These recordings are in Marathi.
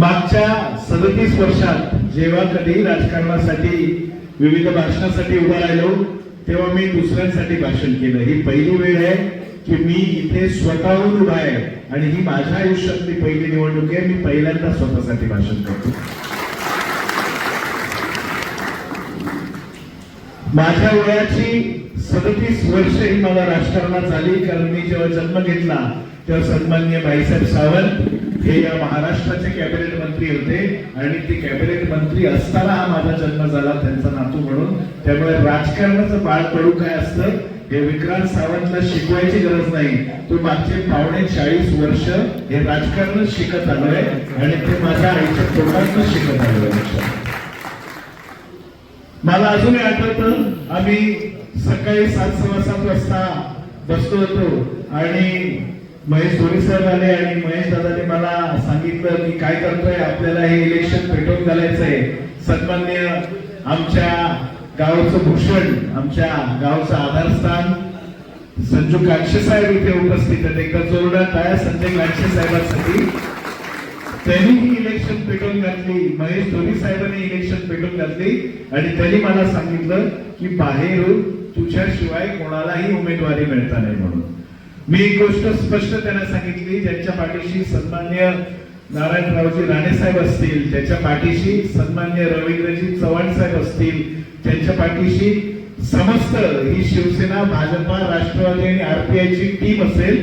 मागच्या सदतीस वर्षात जेव्हा कधी राजकारणासाठी विविध भाषणासाठी उभा राहिलो तेव्हा मी दुसऱ्यांसाठी भाषण केलं. ही पहिली वेळ आहे की मी इथे स्वतःहून उभा आहे आणि ही माझ्या आयुष्यातली पहिली निवडणूक आहे. मी पहिल्यांदा स्वतःसाठी भाषण करतो. माझ्या वयाची सदतीस वर्ष ही मला राजकारणात झाली कारण मी जेव्हा जन्म घेतला तेव्हा सन्मान्य बाईसाहेब सावंत हे या महाराष्ट्राचे कॅबिनेट मंत्री होते आणि ते कॅबिनेट मंत्री असताना हा माझा जन्म झाला त्यांचा नातू म्हणून. त्यामुळे राजकारणाचं बाळ पडू काय असतं हे विक्रांत सावंतला शिकवायची गरज नाही. तो मागचे पावणे चाळीस वर्ष हे राजकारण शिकत आलोय आणि ते माझ्या आईच्या तोंडातून शिकत आलोय. मला अजूनही आठवतं आम्ही सकाळी सात सव्वा सात वाजता बसलो होतो आणि महेश धोनी साहेब आले आणि महेश दादाने मला सांगितलं की काय करतोय? आपल्याला हे इलेक्शन पेटवून आहे सन्मान्य आमच्या गावचं भूषण आमच्या गावचं आधारस्थान संजू काक्षे साहेब इथे उपस्थित आहेत. एकदा जोरदार टाळ्या संजय काक्षे साहेबांसाठी. त्यांनी ही इलेक्शन पेटवून घातली. महेश धोनी साहेबांनी इलेक्शन पेटवून घातली. आणि त्यांनी मला सांगितलं की बाहेरून तुझ्याशिवाय कोणालाही उमेदवारी मिळता नाही म्हणून. मी एक गोष्ट स्पष्ट त्यांना सांगितली ज्यांच्या पाठीशी सन्मान्य नारायणरावजी राणे साहेब असतील त्याच्या पाठीशी सन्मान्य रवींद्रजी चव्हाण साहेब असतील त्यांच्या पाठीशी समस्त ही शिवसेना भाजपा राष्ट्रवादी आणि आरपीआयची टीम असेल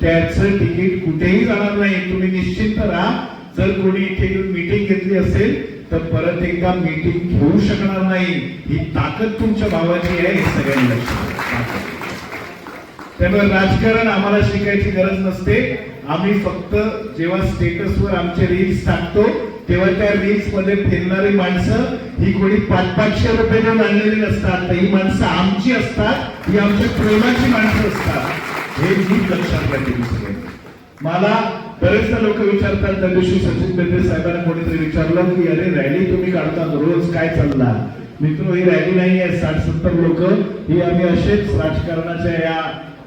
त्याचं तिकीट कुठेही जाणार नाही. तुम्ही निश्चिंत राहा. जर कोणी इथे येऊन मीटिंग घेतली असेल तर परत एकदा मीटिंग घेऊ शकणार नाही. ही ताकद तुमच्या भावाची आहे हे सगळ्यांनी लक्षात त्यामुळे राजकारण आम्हाला शिकायची गरज नसते. आम्ही फक्त जेव्हा स्टेटसवर आमचे रील्स टाकतो तेव्हा त्या रील्समध्ये फिरणारी माणसं ही कोणी पाच पाचशे रुपये देऊन आणलेली नसतात. तर ही माणसं आमची असतात ही आमच्या प्रेमाची माणसं असतात. हे मी लक्षात घ्या मला बरेचदा लोक विचारतात त्या दिवशी सचिन बेंद्रे साहेबांना कोणीतरी विचारलं की अरे रॅली तुम्ही काढता रोज काय चालला मित्र ही रॅली नाही आहे साठ सत्तर लोक ही आम्ही असेच राजकारणाच्या या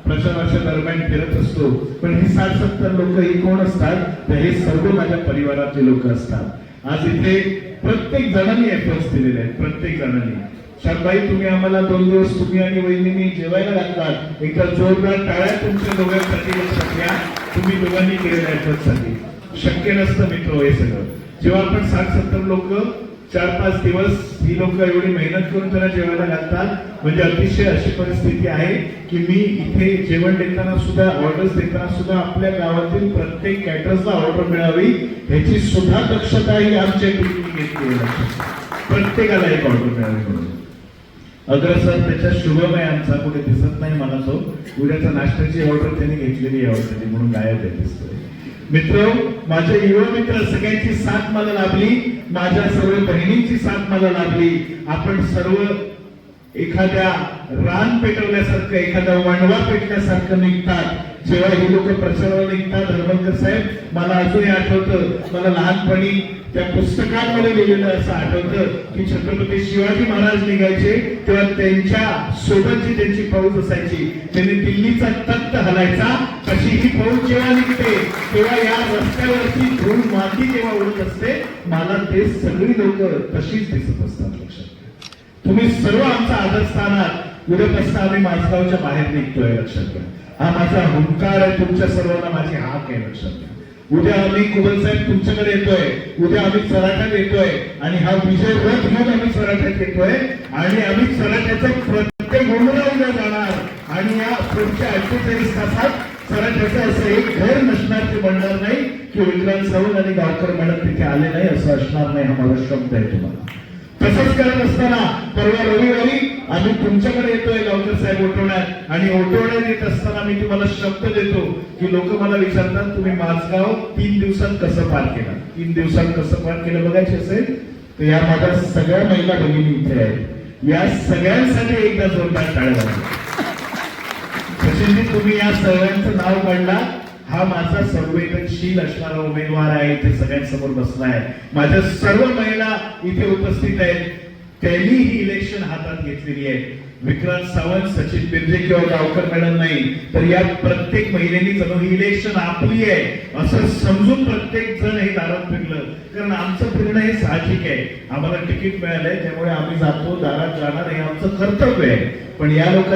प्रचाराच्या दरम्यान फिरत असतो. पण हे साठ सत्तर लोक ही कोण असतात? तर हे सर्व माझ्या परिवारातले लोक असतात. आज इथे प्रत्येक जणांनी एफर्ट्स दिलेले आहेत. प्रत्येक जणांनी. शाबाई तुम्ही आम्हाला दोन दिवस तुम्ही आणि वहिनी जेवायला लागतात एकदा जोरदार टाळ्या तुमच्या दोघांसाठी लक्षात घ्या. तुम्ही दोघांनी केलेल्या एफर्टसाठी शक्य नसतं मित्र हे सगळं. जेव्हा आपण साठ सत्तर लोक चार पाच दिवस ही लोक एवढी मेहनत करून त्यांना जेवायला घालतात. म्हणजे अतिशय अशी परिस्थिती आहे की मी इथे जेवण देताना सुद्धा ऑर्डर्स देताना सुद्धा आपल्या गावातील प्रत्येक कॅटर्सला ऑर्डर मिळावी ह्याची सुद्धा दक्षता ही आमच्या टीमने घेतली प्रत्येकाला एक ऑर्डर मिळावी म्हणून. अग्रसर त्याच्या शुभम आहे आमचा कुठे दिसत नाही मला तो उद्याचा नाश्त्याची ऑर्डर त्यांनी घेतलेली आहे ऑर्डर म्हणून गायब आहे दिसतोय. मित्र माझे युवा मित्र सगळ्यांची साथ मला लाभली. माझ्या सर्व बहिणींची साथ मला लाभली. आपण सर्व एखाद्या रान पेटवल्यासारखं एखादा वणवा पेटल्यासारखं निघतात. जेव्हा हे लोक प्रचाराला निघतात धर्मकर साहेब मला अजूनही आठवतं मला लहानपणी त्या पुस्तकांमध्ये लिहिलेलं असं आठवतं की छत्रपती शिवाजी महाराज निघायचे तेव्हा त्यांच्या सोबतची त्यांची फौज असायची. त्यांनी दिल्लीचा तख्त हलायचा तशी ही फौज जेव्हा निघते तेव्हा या रस्त्यावरची धूळ माती जेव्हा उडत असते मला ते सगळी लोक तशीच दिसत असतात. तुम्ही सर्व आमचा आदरस्थानात उडत असता आम्ही माझगावच्या बाहेर निघतोय लक्षात घ्या. हा माझा हुंकार आहे तुमच्या सर्वांना माझी हाक आहे लक्षात घ्या. उद्या आम्ही कुबल साहेब तुमच्याकडे येतोय उद्या आम्ही सराठ्यात येतोय आणि हा विजय रथ घेऊन आम्ही सराठ्यात येतोय आणि आम्ही सराठ्याचं प्रत्येक गुणला उद्या जाणार आणि या पुढच्या अठ्ठेचाळीस तासात सराठ्याचं असं एक घर नसणार ते म्हणणार नाही की विक्रांत सावंत आणि गावकर मॅडम तिथे आले नाही असं असणार नाही हा माझा शब्द आहे तुम्हाला. तसंच करत असताना परवा रविवारी आम्ही तुमच्याकडे येतोय गावकर साहेब ओटवण्यात आणि उठवण्यात येत असताना मी तुम्हाला शब्द देतो की लोक मला विचारतात तुम्ही माझगाव तीन दिवसात कसं पार केलं? तीन दिवसात कसं पार केलं बघायचे असेल तर या माझ्या सगळ्या महिला भगिनी इथे आहेत. या सगळ्यांसाठी एकदा जोरदार टाळ्या वाजवा. सचिनजी तुम्ही या सगळ्यांचं नाव काढला. हा माझा संवेदनशील असणारा उमेदवार आहे इथे सगळ्यांसमोर बसलाय माझ्या सर्व महिला इथे उपस्थित आहेत. त्यांनी ही इलेक्शन हातात घेतलेली आहे. विक्रांत सावंत सचिन बिर्जे किंवा गावकर मॅडम नाही तर या प्रत्येक महिलेनी जणू ही इलेक्शन आपली आहे. असं समजून प्रत्येक जण हे दारात फिरलं. कारण आमचं फिरणं हे साहजिक आहे. आम्हाला तिकीट मिळालंय त्यामुळे आम्ही जातो दारात जाणार हे आमचं कर्तव्य आहे. पण या लोकांचं